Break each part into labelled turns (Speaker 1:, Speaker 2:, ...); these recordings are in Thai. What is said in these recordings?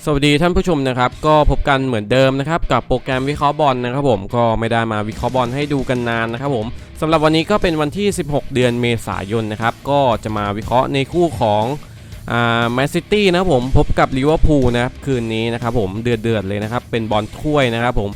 Speaker 1: สวัสดีท่านผู้ชมนะครับ ก็พบกันเหมือนเดิมนะครับ กับโปรแกรมวิเคราะห์บอลนะครับผมก็ไม่ได้มาวิเคราะห์บอลให้ดูกันนานนะครับผมสำหรับวันนี้ก็เป็นวันที่ 16 เดือนเมษายนนะครับก็จะมาวิเคราะห์ในคู่ของอ่าแมนซิตี้นะครับผมพบกับลิเวอร์พูลนะครับคืนนี้นะครับผมเดือดเดือดเลยนะครับเป็นบอลถ้วยนะครับผม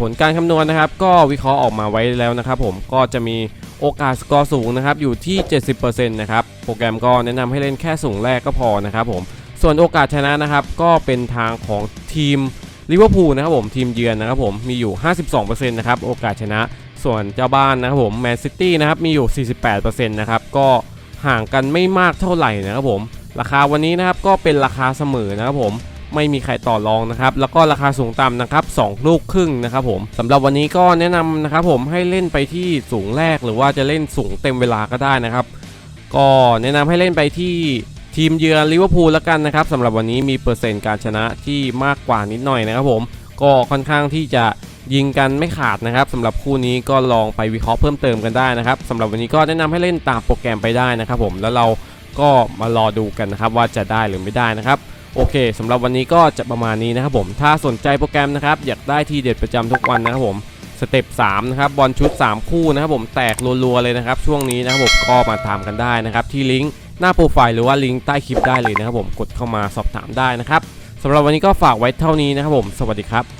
Speaker 1: ผลการคำนวณนะครับ ก็วิเคราะห์ออกมาไว้แล้วนะครับ ผมก็จะมีโอกาสสกอร์สูงนะครับอยู่ที่ 70%นะครับโปรแกรมก็แนะนำให้เล่นแค่สูงแรกก็พอนะครับผมส่วนโอกาสชนะนะครับก็เป็นทางของทีมลิเวอร์พูลนะครับผมทีมเยือนนะครับผมมีอยู่ 52%นะครับโอกาสชนะส่วนเจ้าบ้านนะครับผมแมนซิตี้นะครับมีอยู่ 48%นะครับก็ห่างกันไม่มากเท่าไหร่นะครับผม ราคาวันนี้นะครับก็เป็นราคาเสมอนะครับผม ไม่มีใครต่อรองนะครับแล้วก็ราคาสูงต่ำนะครับ2ลูกครึ่งนะครับผมสำหรับวันนี้ก็แนะนำนะครับผมให้เล่นไปที่สูงแรกหรือว่าจะเล่นสูงเต็มเวลาก็ได้นะครับ ก็แนะนำให้เล่นไปที่ทีมเยือนลิเวอร์พูลแล้วกันนะครับสำหรับวันนี้มีเปอร์เซ็นต์การชนะที่มากกว่านิดหน่อยนะครับผมก็ค่อนข้างที่จะยิงกันไม่ขาดนะครับสำหรับคู่นี้ก็ลองไปวิเคราะห์เพิ่มเติมกันได้นะครับสำหรับวันนี้ก็แนะนำให้เล่นตามโปรแกรมไปได้นะครับผมแล้วเราก็มารอดูกันนะครับว่าจะได้หรือไม่ได้นะครับ โอเคสำหรับวันนี้ก็จะประมาณนี้นะครับผม ถ้าสนใจโปรแกรมนะครับ อยากได้ทีเด็ดประจำทุกวันนะครับผมสเต็ป3นะครับบอลชุด 3 คู่นะครับผมแตกรัวๆเลยนะครับ ช่วงนี้นะครับผมก็มาตามกันได้นะครับ ที่ลิงก์หน้าโปรไฟล์หรือว่าลิงก์ใต้คลิปได้เลยนะครับผมกดเข้ามาสอบถามได้นะครับสำหรับวันนี้ก็ฝากไว้เท่านี้นะครับผม สวัสดีครับ